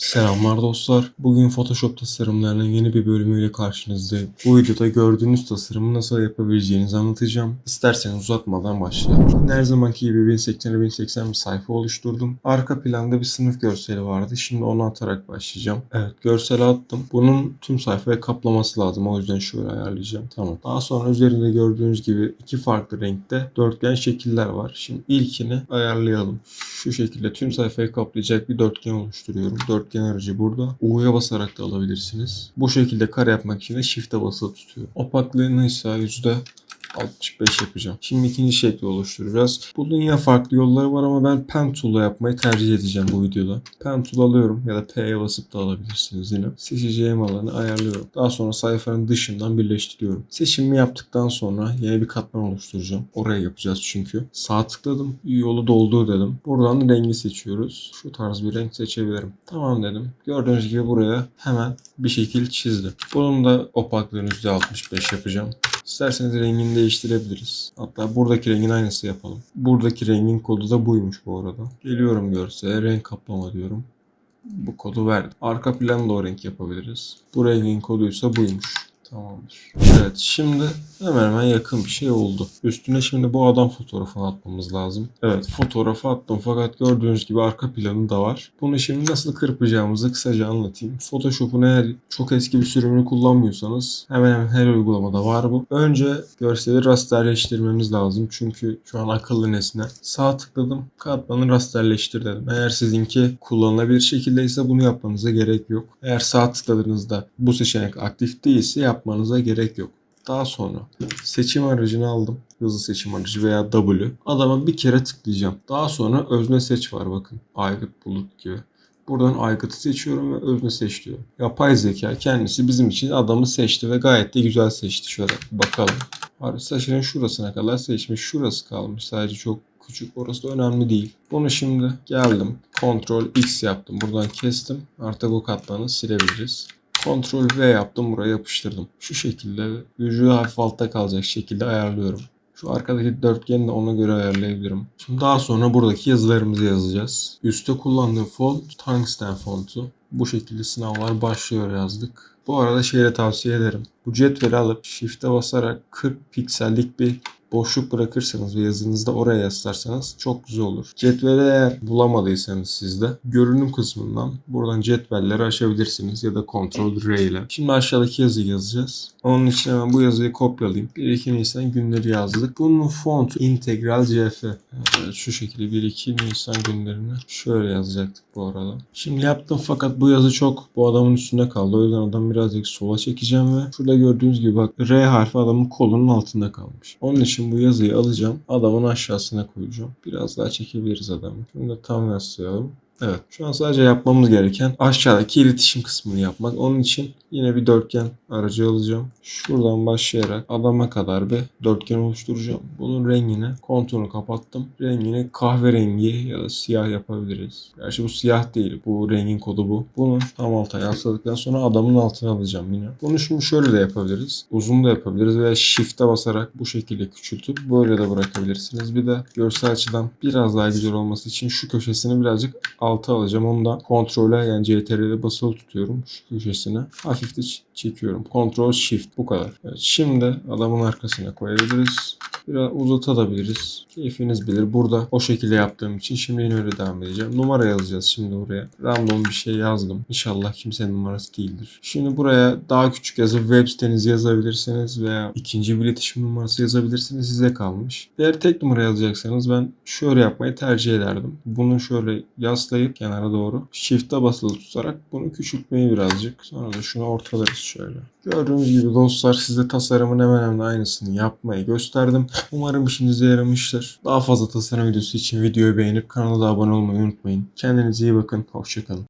Selamlar dostlar. Bugün Photoshop tasarımlarının yeni bir bölümüyle karşınızdayım. Bu videoda gördüğünüz tasarımı nasıl yapabileceğinizi anlatacağım. İsterseniz uzatmadan başlayalım. Her zamanki gibi 1080'e 1080 bir sayfa oluşturdum. Arka planda bir sınıf görseli vardı. Şimdi onu atarak başlayacağım. Evet görseli attım. Bunun tüm sayfaya kaplaması lazım. O yüzden şöyle ayarlayacağım. Tamam. Daha sonra üzerinde gördüğünüz gibi iki farklı renkte dörtgen şekiller var. Şimdi ilkini ayarlayalım. Şu şekilde tüm sayfayı kaplayacak bir dörtgen oluşturuyorum. Dörtgen aracı burada. U'ya basarak da alabilirsiniz. Bu şekilde kare yapmak için de Shift'e basılı tutuyorum. Opaklığını ise yüzde 65 yapacağım. Şimdi ikinci şekli oluşturacağız. Bunun yine farklı yolları var ama ben Pen Tool'la yapmayı tercih edeceğim bu videoda. Pen Tool alıyorum ya da P'ye basıp da alabilirsiniz yine. Seçeceğim alanı ayarlıyorum. Daha sonra sayfanın dışından birleştiriyorum. Seçimimi yaptıktan sonra yeni bir katman oluşturacağım. Oraya yapacağız çünkü. Sağ tıkladım. Yolu doldur dedim. Buradan rengi seçiyoruz. Şu tarz bir renk seçebilirim. Tamam dedim. Gördüğünüz gibi buraya hemen bir şekil çizdim. Bunun da opaklığını %65 yapacağım. İsterseniz rengini değiştirebiliriz. Hatta buradaki rengin aynısı yapalım. Buradaki rengin kodu da buymuş bu arada. Geliyorum görsele renk kaplama diyorum. Bu kodu verdim. Arka planı da o renk yapabiliriz. Bu rengin koduysa buymuş. Tamamdır. Evet şimdi hemen hemen yakın bir şey oldu. Üstüne şimdi bu adam fotoğrafını atmamız lazım. Evet fotoğrafı attım fakat gördüğünüz gibi arka planı da var. Bunu şimdi nasıl kırpacağımızı kısaca anlatayım. Photoshop'un eğer çok eski bir sürümünü kullanmıyorsanız hemen hemen her uygulamada var bu. Önce görseli rasterleştirmemiz lazım. Çünkü şu an akıllı nesne. Sağ tıkladım. Katmanı rasterleştir dedim. Eğer sizinki kullanılabilir şekildeyse bunu yapmanıza gerek yok. Eğer sağ tıkladığınızda bu seçenek aktif değilse yapmanıza gerek yok. Daha sonra seçim aracını aldım. Hızlı seçim aracı veya W. Adama bir kere tıklayacağım. Daha sonra özne seç var bakın. Aygıt bulut gibi. Buradan aygıtı seçiyorum ve özne seç diyorum. Yapay zeka kendisi bizim için adamı seçti ve gayet de güzel seçti. Şöyle bakalım. Saçının şurasına kadar seçmiş. Şurası kalmış. Sadece çok küçük. Orası da önemli değil. Bunu şimdi geldim. Ctrl X yaptım. Buradan kestim. Artık bu katmanı silebiliriz. Ctrl V yaptım buraya yapıştırdım. Şu şekilde vücudu hafif altta kalacak şekilde ayarlıyorum. Şu arkadaki dörtgeni de ona göre ayarlayabilirim. Şimdi daha sonra buradaki yazılarımızı yazacağız. Üste kullandığım font Tungsten fontu. Bu şekilde sınavlar başlıyor yazdık. Bu arada şeyle tavsiye ederim. Bu cetveli alıp shift'e basarak 40 piksellik bir boşluk bırakırsanız ve yazınızı da oraya yazarsanız çok güzel olur. Cetveli eğer bulamadıysanız sizde görünüm kısmından buradan cetvelleri açabilirsiniz ya da Ctrl R ile. Şimdi aşağıdaki yazıyı yazacağız. Onun için hemen bu yazıyı kopyalayayım. 1-2 Nisan günleri yazdık. Bunun fontu integral CF. Evet, şu şekilde 1-2 Nisan günlerini şöyle yazacaktık bu arada. Şimdi yaptım fakat bu yazı çok bu adamın üstünde kaldı. O yüzden adamı birazcık sola çekeceğim ve şurada gördüğünüz gibi bak R harfi adamın kolunun altında kalmış. Onun için bu yazıyı alacağım. Adamın aşağısına koyacağım. Biraz daha çekebiliriz adamı. Şunu da tam yaslayalım. Evet. Şu an sadece yapmamız gereken aşağıdaki iletişim kısmını yapmak. Onun için yine bir dörtgen aracı alacağım. Şuradan başlayarak adama kadar bir dörtgen oluşturacağım. Bunun rengini konturunu kapattım. Rengini kahverengi ya da siyah yapabiliriz. Gerçi bu siyah değil. Bu rengin kodu bu. Bunu tam alta yasladıktan sonra adamın altına alacağım yine. Bunu şimdi şöyle de yapabiliriz. Uzun da yapabiliriz veya shift'e basarak bu şekilde küçültüp böyle de bırakabilirsiniz. Bir de görsel açıdan biraz daha güzel olması için şu köşesini birazcık alta alacağım. Onu da kontrole yani CTRL'e basılı tutuyorum şu köşesine. Hafif de ç- çekiyorum. Ctrl Shift bu kadar. Evet, şimdi adamın arkasına koyabiliriz. Biraz uzatabiliriz. Keyfiniz bilir. Burada o şekilde yaptığım için şimdi yine öyle devam edeceğim. Numara yazacağız şimdi buraya. Random bir şey yazdım. İnşallah kimsenin numarası değildir. Şimdi buraya daha küçük yazıp web sitenizi yazabilirsiniz veya ikinci bir iletişim numarası yazabilirsiniz. Size kalmış. Eğer tek numara yazacaksanız ben şöyle yapmayı tercih ederdim. Bunu şöyle yaslayıp kenara doğru shift'e basılı tutarak bunu küçültmeyi birazcık. Sonra da şunu ortalarız şöyle. Gördüğünüz gibi dostlar size tasarımın hemen hemen aynısını yapmayı gösterdim. Umarım işinize yaramıştır. Daha fazla tasarım videosu için videoyu beğenip kanala abone olmayı unutmayın. Kendinize iyi bakın. Hoşçakalın.